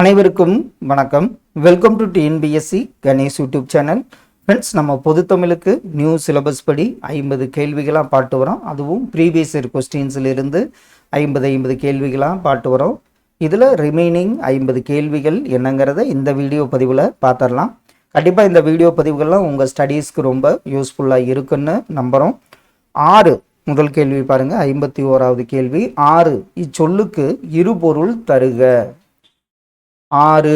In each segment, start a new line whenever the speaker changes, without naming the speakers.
அனைவருக்கும் வணக்கம். Welcome to TNPSC Ganesh YouTube channel friends நம்ம பொது தமிழுக்கு நியூ சிலபஸ் படி ஐம்பது கேள்விகளாக பாட்டு வரோம். அதுவும் ப்ரீவியஸ் இயர் கொஸ்டின்ஸிலிருந்து ஐம்பது ஐம்பது கேள்விகளாக பாட்டு வரோம். இதில் ரிமைனிங் ஐம்பது கேள்விகள் என்னங்கிறத இந்த வீடியோ பதிவில் பார்த்துடலாம் கண்டிப்பாக இந்த வீடியோ பதிவுகள்லாம் உங்கள் ஸ்டடீஸ்க்கு ரொம்ப யூஸ்ஃபுல்லாக இருக்குன்னு நம்புகிறோம் ஆறு முதல் கேள்வி பாருங்கள் ஐம்பத்தி ஓராவது கேள்வி. ஆறு இச்சொல்லுக்கு இருபொருள் தருக. ஆறு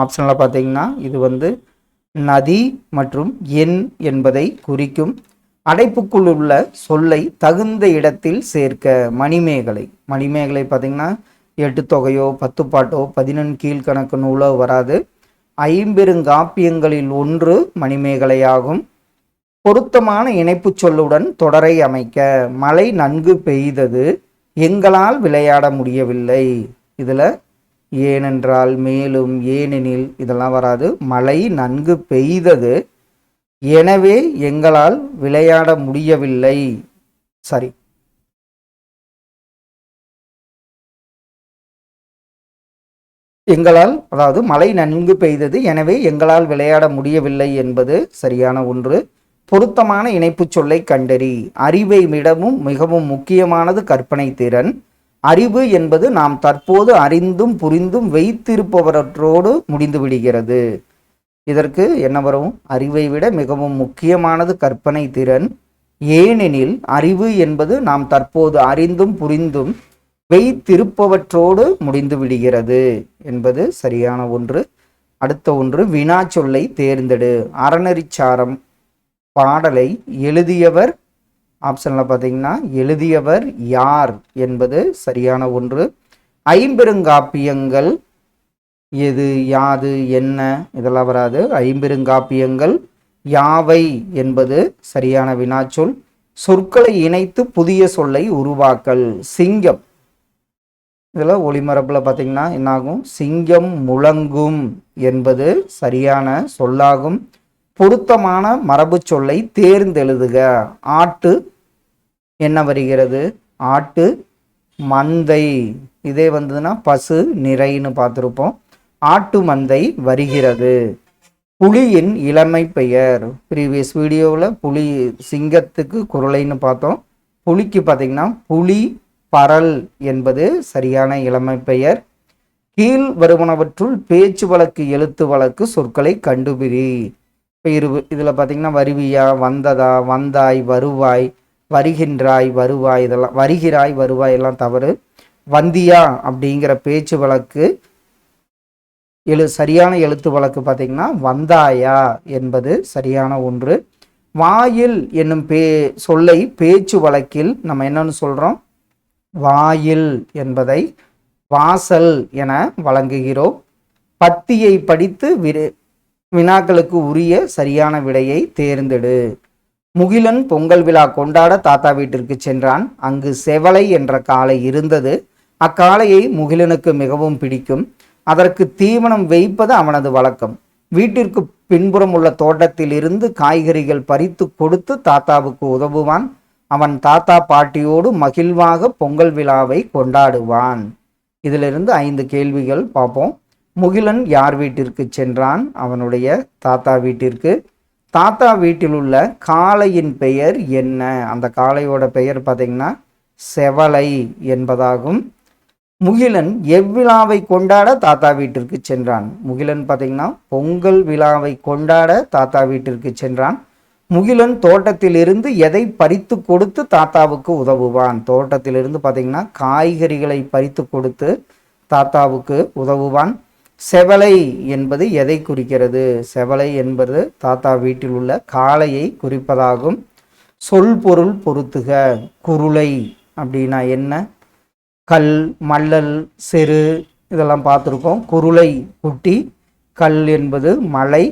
ஆப்ஷனில் பார்த்தீங்கன்னா இது வந்து நதி மற்றும் எண் என்பதை குறிக்கும் அடைப்புக்குள் உள்ள சொல்லை தகுந்த இடத்தில் சேர்க்க மணிமேகலை. மணிமேகலை பார்த்தீங்கன்னா எட்டு தொகையோ பத்து பாட்டோ பதினெண் கீழ்கணக்கு நூலோ வராது. ஐம்பெருங்காப்பியங்களில் ஒன்று மணிமேகலையாகும். பொருத்தமான இணைப்புச் சொல்லுடன் தொடரை அமைக்க மழை நன்கு பெய்தது. எங்களால் விளையாட முடியவில்லை. இதில் ஏனென்றால் மேலும் ஏனெனில் இதெல்லாம் வராது. மழை நன்கு பெய்தது. எனவே எங்களால் விளையாட முடியவில்லை. சரி. எங்களால் அதாவது மழை நன்கு பெய்தது. எனவே எங்களால் விளையாட முடியவில்லை என்பது சரியான ஒன்று. பொருத்தமான இணைப்புச் சொல்லை கண்டறி. அறிவை விடவும் மிகவும் முக்கியமானது கற்பனை திறன். அறிவு என்பது நாம் தற்போது அறிந்தும் புரிந்தும் வைத்திருப்பவற்றோடு முடிந்து விடுகிறது. இதற்கு என்ன வரும்? அறிவை விட மிகவும் முக்கியமானது கற்பனை திறன். ஏனெனில் அறிவு என்பது நாம் தற்போது அறிந்தும் புரிந்தும் வைத்திருப்பவற்றோடு முடிந்து விடுகிறது என்பது சரியான ஒன்று. அடுத்த ஒன்று வினா சொல்லை தேர்ந்தெடு. அறநெறிச்சாரம் பாடலை எழுதியவர் ஆப்ஷனில் பார்த்தீங்கன்னா எழுதியவர் யார் என்பது சரியான ஒன்று. ஐம்பெருங்காப்பியங்கள் எது யாது என்ன இதெல்லாம் வராது. ஐம்பெருங்காப்பியங்கள் யாவை என்பது சரியான வினாச்சொல். சொற்களை இணைத்து புதிய சொல்லை உருவாக்கல். சிங்கம். இதில் ஒளிமரப்பில் பார்த்தீங்கன்னா என்னாகும்? சிங்கம் முழங்கும் என்பது சரியான சொல்லாகும். பொருத்தமான மரபு சொல்லை தேர்ந்தெழுதுக. ஆட்டு என்ன வருகிறது? ஆட்டு மந்தை. இதே வந்ததுன்னா பசு நிறைன்னு பார்த்துருப்போம். ஆட்டு மந்தை வருகிறது. புலியின் இளமை பெயர். ப்ரீவியஸ் வீடியோவில் புலி சிங்கத்துக்கு குரலைன்னு பார்த்தோம். புலிக்கு பார்த்தீங்கன்னா புலி பரல் என்பது சரியான இளமை பெயர். கீழ் வருவனவற்றுள் பேச்சு வழக்கு எழுத்து வழக்கு சொற்களை கண்டுபிடி. இப்போ இரு இதில் பார்த்திங்கன்னா வருவியா வந்ததா வந்தாய் வருவாய் வருகின்றாய் வருவாய் இதெல்லாம் வருகிறாய் வருவாய் எல்லாம் தவறு. வந்தியா அப்படிங்கிற பேச்சு வழக்கு எழு சரியான எழுத்து வழக்கு பார்த்திங்கன்னா வந்தாயா என்பது சரியான ஒன்று. வாயில் என்னும் பே சொல்லை பேச்சு வழக்கில் நம்ம என்னன்னு சொல்கிறோம் வாயில் என்பதை வாசல் என வழங்குகிறோம். பத்தியை படித்து விரு வினாக்களுக்கு உரிய சரியான விடையை தேர்ந்தெடு. முகிலன் பொங்கல் விழா கொண்டாட தாத்தா வீட்டிற்கு சென்றான். அங்கு செவலை என்ற காளை இருந்தது. அக்காளையை முகிலனுக்கு மிகவும் பிடிக்கும். அதற்கு தீவனம் வைப்பது அவனது வழக்கம். வீட்டிற்கு பின்புறம் உள்ள தோட்டத்தில் இருந்து காய்கறிகள் பறித்து கொடுத்து தாத்தாவுக்கு உதவுவான். அவன் தாத்தா பாட்டியோடு மகிழ்வாக பொங்கல் விழாவை கொண்டாடுவான். இதிலிருந்து ஐந்து கேள்விகள் பார்ப்போம். முகிலன் யார் வீட்டிற்கு சென்றான்? அவனுடைய தாத்தா வீட்டிற்கு. தாத்தா வீட்டில் உள்ள காளையின் பெயர் என்ன? அந்த காளையோட பெயர் பார்த்தீங்கன்னா செவலை என்பதாகும். முகிலன் எவ்விழாவை கொண்டாட தாத்தா வீட்டிற்கு சென்றான்? முகிலன் பார்த்தீங்கன்னா பொங்கல் விழாவை கொண்டாட தாத்தா வீட்டிற்கு சென்றான். முகிலன் தோட்டத்திலிருந்து எதை பறித்து கொடுத்து தாத்தாவுக்கு உதவுவான்? தோட்டத்திலிருந்து பார்த்தீங்கன்னா காய்கறிகளை பறித்து கொடுத்து தாத்தாவுக்கு உதவுவான். செவலை என்பது எதை குறிக்கிறது? செவலை என்பது தாத்தா வீட்டில் உள்ள காளையை குறிப்பதாகும். சொல் பொருள் பொருத்துக. குருளை அப்படின்னா என்ன? கல் மல்லல் செரு இதெல்லாம் பார்த்துருக்கோம் குருளை குட்டி கல் என்பது மலை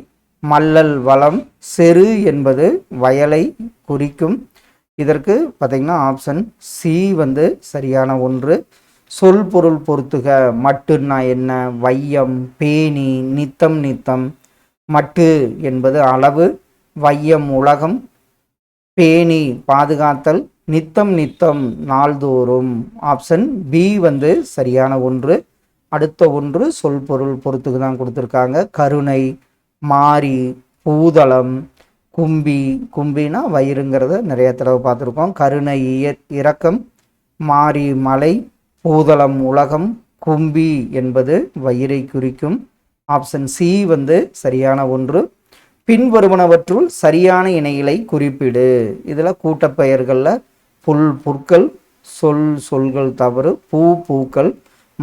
மல்லல் வளம் செரு என்பது வயலை குறிக்கும். இதற்கு பார்த்திங்கன்னா ஆப்ஷன் சி வந்து சரியான ஒன்று. சொல் பொருள் பொறுத்துக மட்டுன்னா என்ன? வையம் பேணி நித்தம் நித்தம். மட்டு என்பது அளவு. வையம் உலகம். பேணி பாதுகாத்தல். நித்தம் நித்தம் நாள்தோறும். ஆப்ஷன் பி வந்து சரியான ஒன்று. அடுத்த ஒன்று சொல் பொருள் பொறுத்துக்கு தான் கொடுத்துருக்காங்க. கருணை மாரி பூதளம் கும்பி. கும்பினா வயிறுங்கிறத நிறைய தடவை பார்த்துருக்கோம். கருணை இய இரக்கம். மாறி மலை. பூதளம் உலகம் கும்பி என்பது வயிறை குறிக்கும். ஆப்ஷன் சி வந்து சரியான ஒன்று. பின்வருவனவற்றுள் சரியான இணைகளை குறிப்பிடு. இதில் கூட்டப்பெயர்களில் புல் புற்கள் சொல் சொல்கள் தவறு பூ பூக்கள்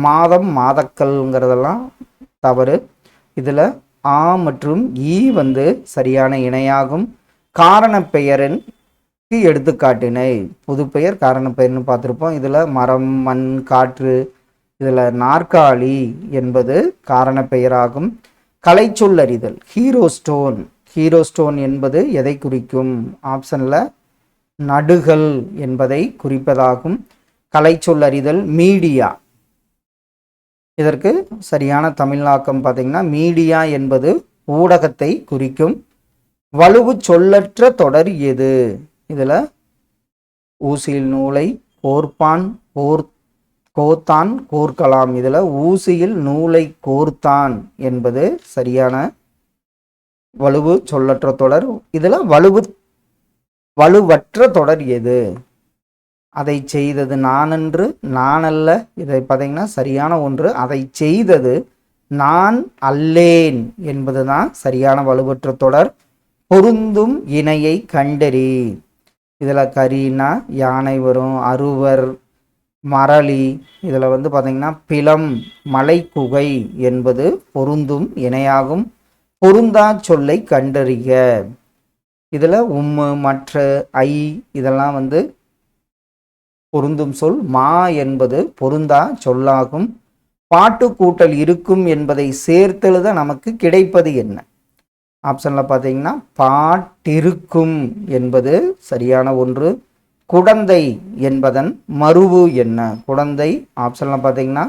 மாதம் மாதக்கள்ங்கிறதெல்லாம் தவறு. இதில் ஆ மற்றும் ஈ வந்து சரியான இணையாகும். காரண பெயரின் எடுத்துக்காட்டினை புதுப்பெயர் காரணப்பெயர்னு பார்த்துருப்போம். இதில் மரம் மண் காற்று இதில் நாற்காலி என்பது காரணப்பெயராகும் கலைச்சொல்லறிதல் ஹீரோ ஸ்டோன். ஹீரோ ஸ்டோன் என்பது எதை குறிக்கும்? ஆப்ஷனில் நடுகள் என்பதை குறிப்பதாகும். கலைச்சொல்லறிதல் மீடியா. இதற்கு சரியான தமிழாக்கம் பார்த்தீங்கன்னா மீடியா என்பது ஊடகத்தை குறிக்கும். வலுவு சொல்லற்ற தொடர் எது? இதில் ஊசியில் நூலை கோர்ப்பான் கோர் கோத்தான் கோர்க்கலாம். இதில் ஊசியில் நூலை கோர்த்தான் என்பது சரியான வலுவு சொல்லற்ற தொடர். இதில் வலுவு வலுவற்ற தொடர் எது? அதை செய்தது நானன்று நான் அல்ல இதை பார்த்தீங்கன்னா சரியான ஒன்று. அதை செய்தது நான் அல்லேன் என்பதுதான் சரியான வலுவற்ற தொடர். பொருந்தும் இணையை கண்டறி. இதில் கரினா யானை வரும் அருவர் மரளி இதில் வந்து பார்த்தீங்கன்னா பிலம் மலைக்குகை என்பது பொருந்தும் இணையாகும். பொருந்தா சொல்லை கண்டறிக. இதில் உம்மு மற்ற ஐ இதெல்லாம் வந்து பொருந்தும் சொல். மா என்பது பொருந்தா சொல்லாகும். பாட்டு கூட்டல் இருக்கும் என்பதை சேர்த்தெழுத நமக்கு கிடைப்பது என்ன? ஆப்ஷனில் பார்த்தீங்கன்னா பாட்டிருக்கும் என்பது சரியான ஒன்று. குடந்தை என்பதன் மருவு என்ன? குடந்தை ஆப்ஷனில் பார்த்தீங்கன்னா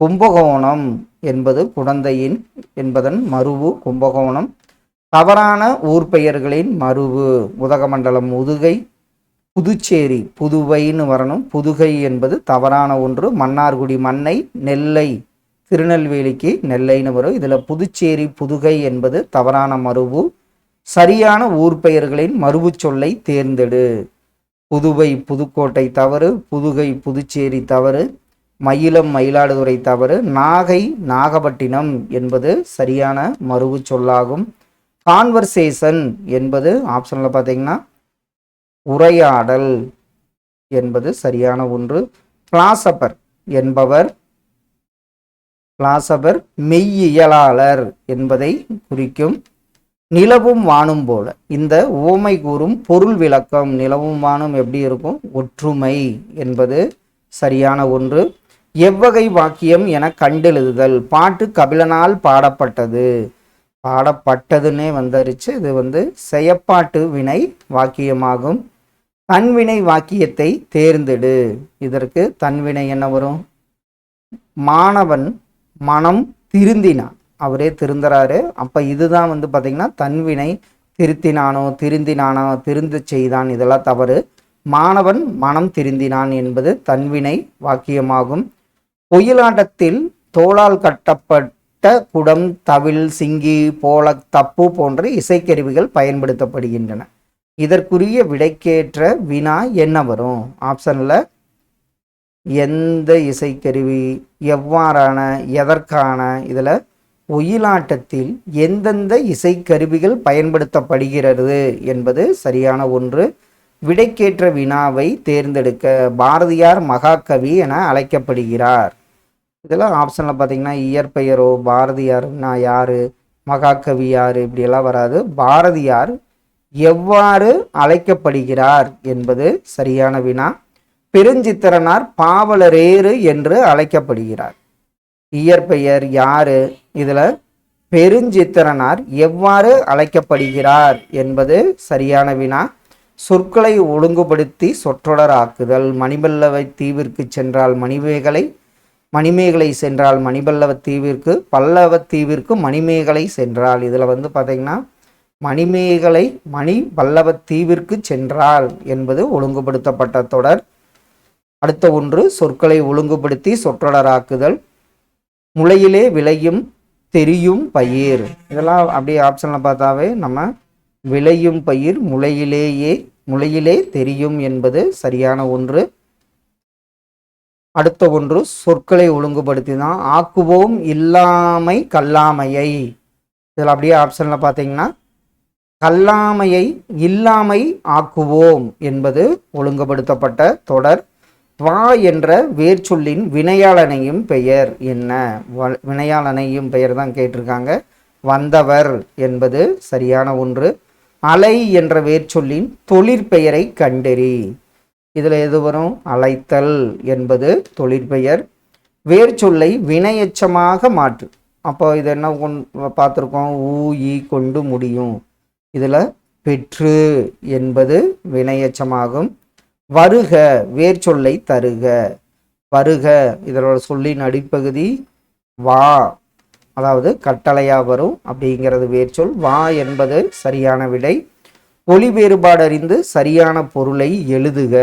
கும்பகோணம் என்பது குடந்தையின் என்பதன் மருவு கும்பகோணம். தவறான ஊர் பெயர்களின் மருவு உதகமண்டலம் உதுகை புதுச்சேரி புதுவைன்னு வரணும். புதுகை என்பது தவறான ஒன்று. மன்னார்குடி மண்ணை நெல்லை திருநெல்வேலிக்கு நெல்லைன்னு வரும் இதில் புதுச்சேரி புதுகை என்பது தவறான மருவு சரியான ஊர் பெயர்களின் மருவு சொல்லை தேர்ந்தெடு. புதுவை புதுக்கோட்டை தவறு புதுகை புதுச்சேரி தவறு மயிலம் மயிலாடுதுறை தவறு நாகை நாகப்பட்டினம் என்பது சரியான மருவு சொல்லாகும். கான்வர்சேஷன் என்பது ஆப்ஷனில் பார்த்தீங்கன்னா உரையாடல் என்பது சரியான ஒன்று. பிளாசபர் என்பவர் பிளாசபர் மெய்யியலாளர் என்பதை குறிக்கும் நிலவும் வானும் போல. இந்த ஓமை கூறும் பொருள் விளக்கம் நிலவும் வானும் எப்படி இருக்கும்? ஒற்றுமை என்பது சரியான ஒன்று. எவ்வகை வாக்கியம் என கண்டெழுதுதல். பாட்டு கபிலனால் பாடப்பட்டது. பாடப்பட்டதுன்னே வந்தரிச்சு இது வந்து செயப்பாட்டு வினை வாக்கியமாகும். தன்வினை வாக்கியத்தை தேர்ந்தெடு. இதற்கு தன்வினை என்ன வரும்? மாணவன் மனம் திருந்தினான் அவரே திருந்துறாரு. அப்போ இதுதான் வந்து பார்த்திங்கன்னா தன்வினை திருத்தினானோ திருந்தினானோ திருந்து செய்தான் இதெல்லாம் தவறு. மாணவன் மனம் திருந்தினான் என்பது தன்வினை வாக்கியமாகும். பொயிலாட்டத்தில் தோளால் கட்டப்பட்ட குடம் தவில் சிங்கி போல தப்பு போன்ற இசைக்கருவிகள் பயன்படுத்தப்படுகின்றன. இதற்குரிய விடைக்கேற்ற வினா என்ன வரும்? ஆப்ஷனில் எந்த இசைக்கருவி எவ்வாறான எதற்கான இதில் ஒயிலாட்டத்தில் எந்தெந்த இசைக்கருவிகள் பயன்படுத்தப்படுகிறது என்பது சரியான ஒன்று. விடைக்கேற்ற வினாவை தேர்ந்தெடுக்க பாரதியார் மகாகவி என அழைக்கப்படுகிறார். இதெல்லாம் ஆப்ஷனில் பார்த்தீங்கன்னா இயற்பெயரோ பாரதியார்னா யார் மகாகவி யார் இப்படியெல்லாம் வராது. பாரதியார் எவ்வாறு அழைக்கப்படுகிறார் என்பது சரியான வினா. பெருஞ்சித்திரனார் பாவலரேறு என்று அழைக்கப்படுகிறார். இயற்பெயர் யாரு? இதில் பெருஞ்சித்திரனார் எவ்வாறு அழைக்கப்படுகிறார் என்பது சரியான வினா. சொற்களை ஒழுங்குபடுத்தி சொற்றொடராக்குதல். மணிபல்லவை தீவிற்கு சென்றால் மணிமேகலை மணிமேகலை சென்றால் மணிபல்லவ தீவிற்கு பல்லவ தீவிற்கு மணிமேகலை சென்றால். இதில் வந்து பார்த்தீங்கன்னா மணிமேகலை மணி பல்லவ தீவிற்கு சென்றால் என்பது ஒழுங்குபடுத்தப்பட்ட தொடர். அடுத்த ஒன்று சொற்களை ஒழுங்குபடுத்தி சொற்றொடராக்குதல். முளையிலே விளையும் தெரியும் பயிர். இதெல்லாம் அப்படியே ஆப்ஷனில் பார்த்தாவே நம்ம விளையும் பயிர் முளையிலேயே முளையிலே தெரியும் என்பது சரியான ஒன்று. அடுத்த ஒன்று சொற்களை ஒழுங்குபடுத்தி தான் ஆக்குவோம் இல்லாமை கல்லாமையை. இதில் அப்படியே ஆப்ஷனில் பார்த்தீங்கன்னா கல்லாமையை இல்லாமை ஆக்குவோம் என்பது ஒழுங்குபடுத்தப்பட்ட தொடர். வா என்ற வேர்ச்சொல்லின் வினையாளனையும் பெயர் என்ன? வ- வினையாளனையும் பெயர் தான் கேட்டிருக்காங்க. வந்தவர் என்பது சரியான ஒன்று. அலை என்ற வேர்ச்சொல்லின் தொழிற்பெயரை கண்டறி. இதில் எது வரும்? அழைத்தல் என்பது தொழிற்பெயர். வேர்ச்சொல்லை வினையச்சமாக மாற்று. அப்போ இது என்ன கொண்- பார்த்துருக்கோம். ஊ ஈ கொண்டு முடியும். இதில் பெற்று என்பது வினையச்சமாகும். வருக வேர்ச்சொல்லை தருக. வருக இதனோட சொல்லின் அடிப்பகுதி வா. அதாவது கட்டளையா வரும் அப்படிங்கிறது வேர்ச்சொல். வா என்பது சரியான விடை. ஒளி வேறுபாடு அறிந்து சரியான பொருளை எழுதுக.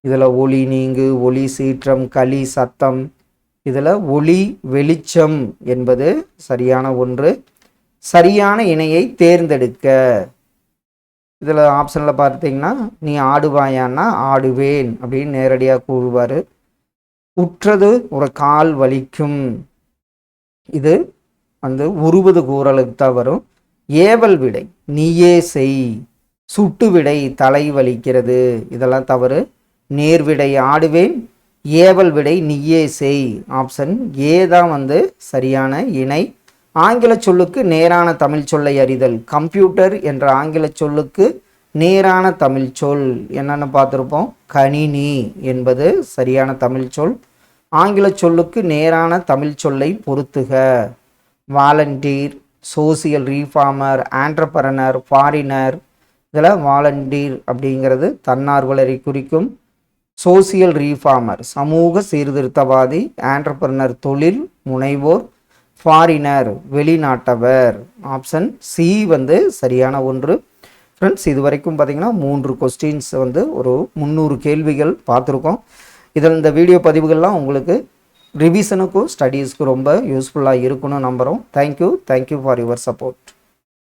இதில் ஒளி நீங்கு ஒளி சீற்றம் களி சத்தம். இதில் ஒளி வெளிச்சம் என்பது சரியான ஒன்று. சரியான இணையை தேர்ந்தெடுக்க. இதில் ஆப்ஷனில் பார்த்தீங்கன்னா நீ ஆடுவாயான்னா ஆடுவேன் அப்படின்னு நேரடியாக கூறுவார். உற்றது ஒரு கால் வலிக்கும். இது வந்து உருவது கூறலுக்கு தான் வரும். ஏவல் விடை நீயே செய். சுட்டு விடை தலை வலிக்கிறது. இதெல்லாம் தவறு. நேர்விடை ஆடுவேன். ஏவல் விடை நீயே செய். ஆப்ஷன் ஏ தான் வந்து சரியான இணை. ஆங்கில சொல்லுக்கு நேரான தமிழ் சொல்லை அறிதல். கம்ப்யூட்டர் என்ற ஆங்கில சொல்லுக்கு நேரான தமிழ் சொல். என்னென்னு பார்த்துருப்போம். கணினி என்பது சரியான தமிழ் சொல். ஆங்கில சொல்லுக்கு நேரான தமிழ் சொல்லை பொருத்துக. Volunteer social reformer entrepreneur foreigner. இதில் வாலண்டீர் அப்படிங்கிறது தன்னார்வலரை குறிக்கும். சோசியல் ரீஃபார்மர் சமூக சீர்திருத்தவாதி ஆண்டர்பரனர் தொழில் முனைவோர் ஃபாரினர் வெளிநாட்டவர். ஆப்ஷன் சி வந்து சரியான ஒன்று. ஃப்ரெண்ட்ஸ் இது வரைக்கும் பார்த்தீங்கன்னா மூன்று கொஸ்டின்ஸ் வந்து ஒரு முந்நூறு கேள்விகள் பார்த்துருக்கோம். இதில் இந்த வீடியோ பதிவுகள்லாம் உங்களுக்கு ரிவிஷனுக்கும் ஸ்டடீஸ்க்கும் ரொம்ப யூஸ்ஃபுல்லாக இருக்கும்னு நம்புகிறோம் thank you thank you for your support